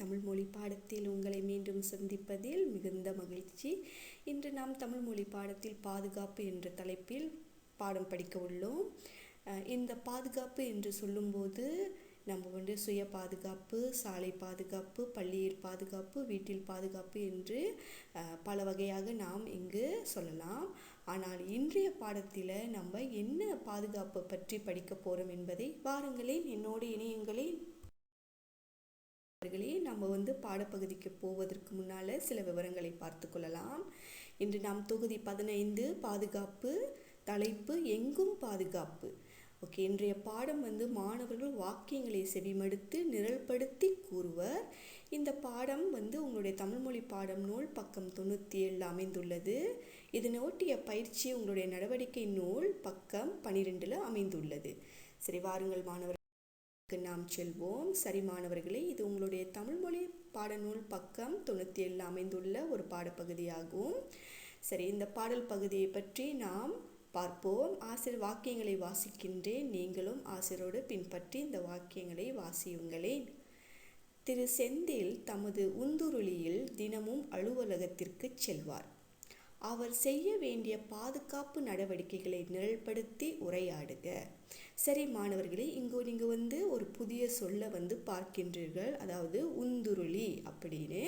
தமிழ் மொழி பாடத்தில் உங்களை மீண்டும் சந்திப்பதில் மிகுந்த மகிழ்ச்சி. இன்று நாம் தமிழ் மொழி பாடத்தில் பாதுகாப்பு என்ற தலைப்பில் பாடம் படிக்க உள்ளோம். இந்த பாதுகாப்பு என்று சொல்லும்போது நம்ம வந்து சுய பாதுகாப்பு சாலை பாதுகாப்பு பள்ளியில் பாதுகாப்பு வீட்டில் பாதுகாப்பு என்று பல வகையாக நாம் இங்கு சொல்லலாம். ஆனால் இன்றைய பாடத்தில் நம்ம என்ன பாதுகாப்பு பற்றி படிக்க போகிறோம் என்பதை வாருங்களேன் என்னோடு இணையங்களேன். அவர்களே நம்ம வந்து பாடப்பகுதிக்கு போவதற்கு முன்னால் சில விவரங்களை பார்த்து கொள்ளலாம். இன்று நாம் தொகுதி பதினைந்து பாதுகாப்பு தலைப்பு எங்கும் பாதுகாப்பு. ஓகே இன்றைய பாடம் வந்து மாணவர்கள் வாக்கியங்களை செவிமடுத்து நிரல்படுத்தி கூறுவர். இந்த பாடம் வந்து உங்களுடைய தமிழ்மொழி பாடம் நூல் பக்கம் தொண்ணூற்றி ஏழில் அமைந்துள்ளது. இதனை ஒட்டிய பயிற்சி உங்களுடைய நடவடிக்கை நூல் பக்கம் பனிரெண்டில் அமைந்துள்ளது. சரி வாருங்கள் மாணவர்கள் நாம் செல்வோம். சரி மாணவர்களே இது உங்களுடைய தமிழ்மொழி பாடநூல் பக்கம் தொண்ணூற்றி ஏழில் அமைந்துள்ள ஒரு பாடப்பகுதியாகும். சரி இந்த பாடல் பகுதியை பற்றி நாம் பார்ப்போம். ஆசிரியர் வாக்கியங்களை வாசிக்கின்றேன். நீங்களும் ஆசிரியரோடு பின்பற்றி இந்த வாக்கியங்களை வாசியுங்களேன். திரு செந்தில் தமது உந்துருளியில் தினமும் அலுவலகத்திற்கு செல்வார். அவர் செய்ய வேண்டிய பாதுகாப்பு நடவடிக்கைகளை நிரல்படுத்தி உரையாடுக. சரி மாணவர்களே இங்கு நீங்கள் வந்து ஒரு புதிய சொல்லை வந்து பார்க்கின்றீர்கள். அதாவது உந்துருளி அப்படின்னு.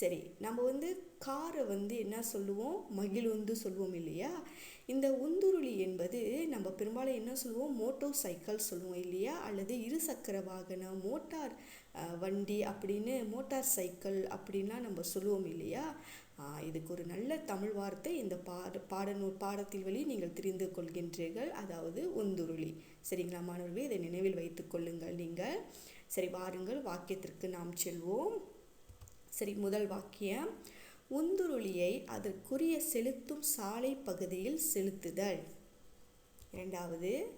சரி நம்ம வந்து காரை வந்து என்ன சொல்லுவோம்? மகிழுந்து சொல்லுவோம் இல்லையா? இந்த உந்துருளி என்பது நம்ம பெரும்பாலும் என்ன சொல்லுவோம்? மோட்டோ சைக்கிள் சொல்லுவோம் இல்லையா? அல்லது இருசக்கர வாகனம் மோட்டார் வண்டி அப்படின்னு மோட்டார் சைக்கிள் அப்படின்லாம் நம்ம சொல்லுவோம் இல்லையா? இதுக்கு ஒரு நல்ல தமிழ் வார்த்தை. இந்த பாட பாடநூல் பாடத்தில் வழி நீங்கள் தெரிந்து கொள்கின்றீர்கள். அதாவது உந்துருளி. சரிங்களா மாணவர்களே? இதை நினைவில் வைத்துக் கொள்ளுங்கள் நீங்கள். சரி வாருங்கள். வாக்கியத்திற்கு நாம் செல்வோம். சரி முதல் வாக்கியம். உந்துருளியை அதற்குரிய செலுத்தும் சாலை பகுதியில் செலுத்துதல். இரண்டாவது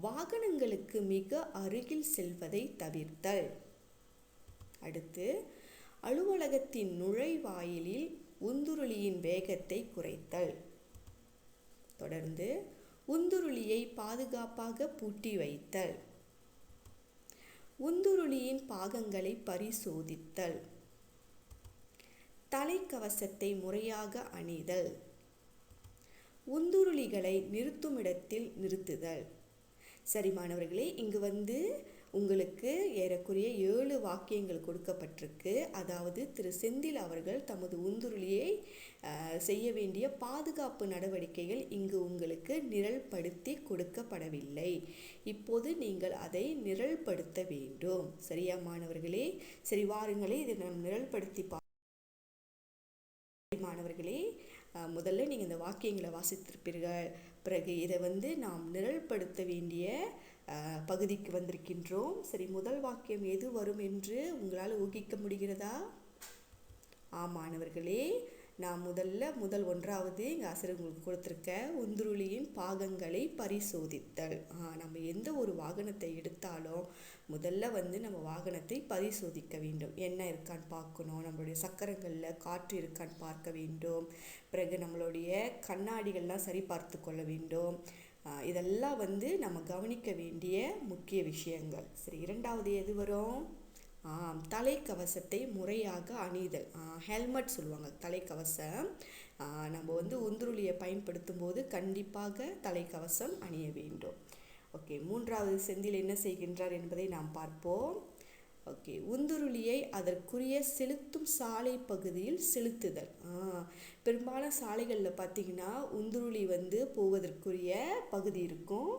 வாகனங்களுக்கு மிக அருகில் செல்வதை தவிர்த்தல். அடுத்து அலுவலகத்தின் நுழைவாயிலில் உந்துருளியின் வேகத்தை குறைத்தல். தொடர்ந்து உந்துருளியை பாதுகாப்பாக பூட்டி வைத்தல். உந்துருளியின் பாகங்களை பரிசோதித்தல். தலைக்கவசத்தை முறையாக அணிதல். உந்துருளிகளை நிறுத்துமிடத்தில் நிறுத்துதல். சரி மாணவர்களே இங்கு வந்து உங்களுக்கு ஏறக்குறைய ஏழு வாக்கியங்கள் கொடுக்கப்பட்டிருக்கு. அதாவது திரு செந்தில் அவர்கள் தமது உந்துருளியை செய்ய வேண்டிய பாதுகாப்பு நடவடிக்கைகள் இங்கு உங்களுக்கு நிரல்படுத்தி கொடுக்கப்படவில்லை. இப்போது நீங்கள் அதை நிரல்படுத்த வேண்டும். சரியா மாணவர்களே? சரி வாருங்களே இதை நாம் நிரல்படுத்தி பா மாணவர்களே முதல்ல நீங்கள் இந்த வாக்கியங்களை வாசித்திருப்பீர்கள். பிறகு இதை வந்து நாம் நிரல்படுத்த வேண்டிய பகுதிக்கு வந்திருக்கின்றோம். சரி முதல் வாக்கியம் எது வரும் என்று உங்களால் ஊகிக்க முடிகிறதா? ஆமாணவர்களே மாணவர்களே நான் முதல்ல முதல் ஒன்றாவது எங்கள் ஆசிரியர் உங்களுக்கு கொடுத்துருக்க உந்துருளியின் பாகங்களை பரிசோதித்தல். நம்ம எந்த ஒரு வாகனத்தை எடுத்தாலும் முதல்ல வந்து நம்ம வாகனத்தை பரிசோதிக்க வேண்டும். என்ன இருக்கான்னு பார்க்கணும். நம்மளுடைய சக்கரங்களில் காற்று இருக்கான்னு பார்க்க வேண்டும். பிறகு நம்மளுடைய கண்ணாடிகள்லாம் சரி பார்த்து கொள்ள வேண்டும். இதெல்லாம் வந்து நம்ம கவனிக்க வேண்டிய முக்கிய விஷயங்கள். சரி இரண்டாவது எது வரும்? தலைக்கவசத்தை முறையாக அணிதல். ஹெல்மெட் சொல்லுவாங்க தலைக்கவசம். நம்ம வந்து உந்துருளியை பயன்படுத்தும் போது கண்டிப்பாக தலைக்கவசம் அணிய வேண்டும். ஓகே மூன்றாவது செந்தில் என்ன செய்கின்றார் என்பதை நாம் பார்ப்போம். ஓகே உந்துருளியை அதற்குரிய செலுத்தும் சாலை பகுதியில் செலுத்துதல். பெரும்பாலான சாலைகளில் பார்த்தீங்கன்னா உந்துருளி வந்து போவதற்குரிய பகுதி இருக்கும்.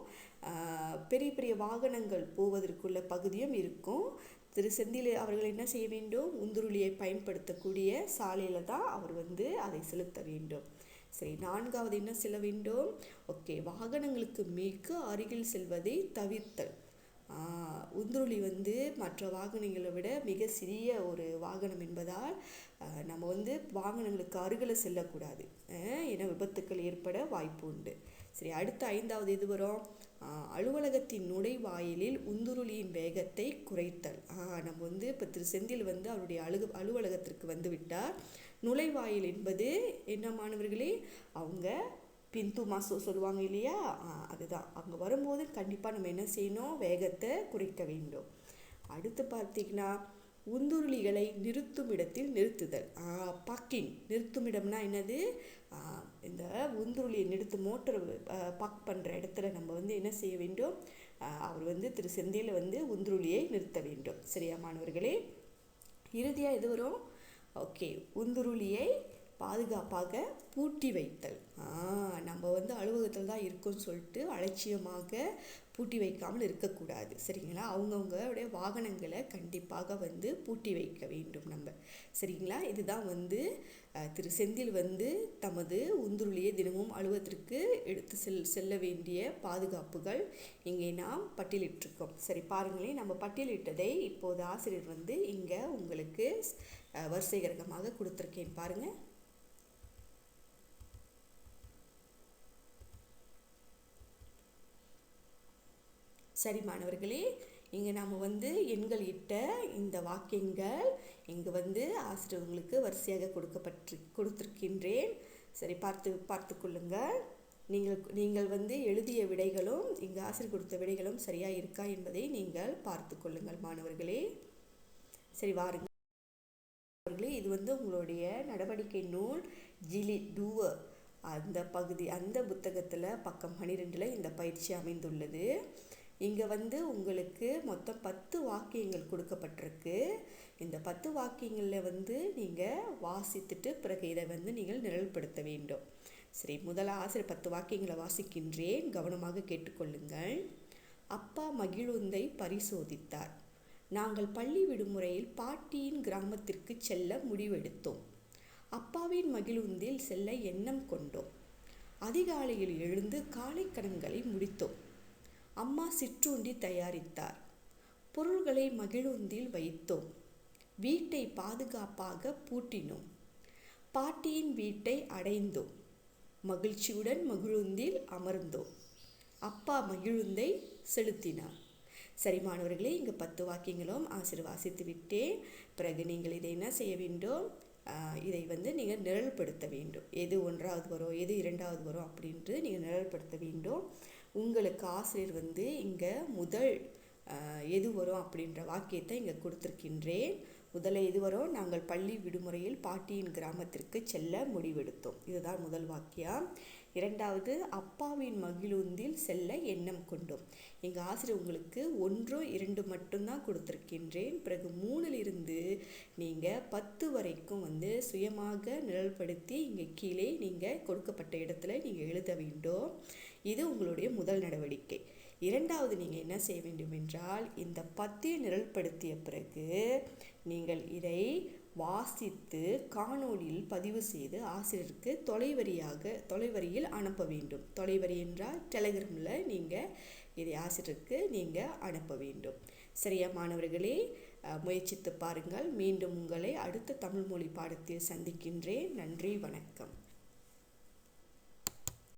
பெரிய பெரிய வாகனங்கள் போவதற்குள்ள பகுதியும் இருக்கும். திரு செந்தில் அவர்கள் என்ன செய்ய வேண்டும்? உந்துருளியை பயன்படுத்தக்கூடிய சாலையில் தான் அவர் வந்து அதை செலுத்த வேண்டும். சரி நான்காவது என்ன செல்ல வேண்டும்? ஓகே வாகனங்களுக்கு மிக அருகில் செல்வதை தவிர்த்தல். உந்துருளி வந்து மற்ற வாகனங்களை விட மிக சிறிய ஒரு வாகனம் என்பதால் நம்ம வந்து வாகனங்களுக்கு அருகில் செல்லக்கூடாது. ஏன்னா விபத்துக்கள் ஏற்பட வாய்ப்பு உண்டு. சரி அடுத்த ஐந்தாவது எது வரும்? அலுவலகத்தின் நுழைவாயிலில் உந்துருளியின் வேகத்தை குறைத்தல். நம்ம வந்து இப்போ திரு செந்தில் வந்து அவருடைய அலுவ அலுவலகத்திற்கு வந்து விட்டார். நுழைவாயில் என்பது என்ன மாணவர்களே? அவங்க பிந்துமா சொ சொல்லுவாங்க இல்லையா? அதுதான். அங்கே வரும்போது கண்டிப்பாக நம்ம என்ன செய்யணும்? வேகத்தை குறைக்க வேண்டும். அடுத்து பார்த்தீங்கன்னா உந்துருளிகளை நிறுத்தும் இடத்தில் நிறுத்துதல். பக்கிங் நிறுத்தும் இடம்னா என்னது? இந்த உந்துருளியை நிறுத்து மோட்டர் பக் பண்ணுற இடத்துல நம்ம வந்து என்ன செய்ய வேண்டும்? அவர் வந்து திரு செந்தியில் வந்து உந்துருளியை நிறுத்த வேண்டும். சரியா மாணவர்களே? இறுதியாக எது வரும். ஓகே உந்துருளியை பாதுகாப்பாக பூட்டி வைத்தல். நம்ம வந்து அலுவலகத்தில் தான் இருக்கோம்னு சொல்லிட்டு அலட்சியமாக பூட்டி வைக்காமல் இருக்கக்கூடாது. சரிங்களா? அவங்கவுங்களுடைய வாகனங்களை கண்டிப்பாக வந்து பூட்டி வைக்க வேண்டும் நம்ம. சரிங்களா? இதுதான் வந்து திரு செந்தில் வந்து தமது உந்துருளியை தினமும் அலுவலகத்திற்கு எடுத்து செல் செல்ல வேண்டிய பாதுகாப்புகள் இங்கே நாம் பட்டியலிட்டிருக்கோம். சரி பாருங்களேன். நம்ம பட்டியலிட்டதை இப்போது ஆசிரியர் வந்து இங்கே உங்களுக்கு வரிசைகரகமாக கொடுத்துருக்கேன். பாருங்கள் சரி மாணவர்களே இங்கே நாம் வந்து எண்கள் இட்ட இந்த வாக்கியங்கள் இங்கே வந்து ஆசிரியர் உங்களுக்கு வரிசையாக கொடுக்கப்பட்டு கொடுத்துருக்கின்றேன். சரி பார்த்து பார்த்து கொள்ளுங்கள். நீங்கள் நீங்கள் வந்து எழுதிய விடைகளும் இங்கே ஆசிரியர் கொடுத்த விடைகளும் சரியாக இருக்கா என்பதை நீங்கள் பார்த்து கொள்ளுங்கள் மாணவர்களே. சரி வாருங்கள். மாணவர்களே இது வந்து உங்களுடைய நடவடிக்கை நூல் ஜிலி டூவ. அந்த பகுதி அந்த புத்தகத்தில் பக்கம் பன்னிரெண்டில் இந்த பயிற்சி அமைந்துள்ளது. இங்கே வந்து உங்களுக்கு மொத்தம் பத்து வாக்கியங்கள் கொடுக்கப்பட்டிருக்கு. இந்த பத்து வாக்கியங்களில் வந்து நீங்கள் வாசித்துட்டு பிறகு இதை வந்து நீங்கள் நிரல்படுத்த வேண்டும். சரி முதல்ல ஆசிரியர் பத்து வாக்கியங்களை வாசிக்கின்றேன். கவனமாக கேட்டுக்கொள்ளுங்கள். அப்பா மகிழுந்தை பரிசோதித்தார். நாங்கள் பள்ளி விடுமுறையில் பாட்டியின் கிராமத்திற்கு செல்ல முடிவெடுத்தோம். அப்பாவின் மகிழுந்தில் செல்ல எண்ணம் கொண்டோம். அதிகாலையில் எழுந்து காலை கடன்களை முடித்தோம். அம்மா சிற்றுண்டி தயாரித்தார். பொருள்களை மகிழுந்தில் வைத்தோம். வீட்டை பாதுகாப்பாக பூட்டினோம். பாட்டியின் வீட்டை அடைந்தோம். மகிழ்ச்சியுடன் மகிழுந்தில் அமர்ந்தோம். அப்பா மகிழுந்தை செலுத்தினார். சரி மாணவர்களே இங்கே பத்து வாக்கியங்களும் ஆசிர்வாசித்து விட்டேன் பிறகு நீங்கள் இதை என்ன செய்ய வேண்டும்? இதை வந்து நீங்கள் நிழல்படுத்த வேண்டும். எது ஒன்றாவது வரும் எது இரண்டாவது வரும் அப்படின்ட்டு நீங்கள் நிழல்படுத்த வேண்டும். உங்களுக்கு ஆசிரியர் வந்து இங்கே முதல் எது வரும் அப்படின்ற வாக்கியத்தை இங்கே கொடுத்துருக்கின்றேன். முதல்ல எது நாங்கள் பள்ளி விடுமுறையில் பாட்டியின் கிராமத்திற்கு செல்ல முடிவெடுத்தோம். இதுதான் முதல் வாக்கியம். இரண்டாவது அப்பாவின் மகிழுந்தில் செல்ல எண்ணம் கொண்டோம். எங்கள் ஆசிரியர் உங்களுக்கு ஒன்றோ இரண்டு மட்டும்தான் கொடுத்துருக்கின்றேன். பிறகு மூணிலிருந்து நீங்கள் பத்து வரைக்கும் வந்து சுயமாக நிழல்படுத்தி இங்கே கீழே நீங்கள் கொடுக்கப்பட்ட இடத்துல நீங்கள் எழுத வேண்டும். இது உங்களுடைய முதல் நடவடிக்கை. இரண்டாவது நீங்கள் என்ன செய்ய வேண்டும் என்றால் இந்த பத்தியை நிரல்படுத்திய பிறகு நீங்கள் இதை வாசித்து காணொளியில் பதிவு செய்து ஆசிரியருக்கு தொலைவரியாக தொலைவரியில் அனுப்ப வேண்டும். தொலைவரி என்றால் டெலிகிராமில் நீங்கள் இதை ஆசிரியருக்கு நீங்கள் அனுப்ப வேண்டும். சரியா மாணவர்களே முயற்சித்து பாருங்கள். மீண்டும் உங்களை அடுத்த தமிழ் மொழி பாடத்தில் சந்திக்கின்றேன். நன்றி வணக்கம்.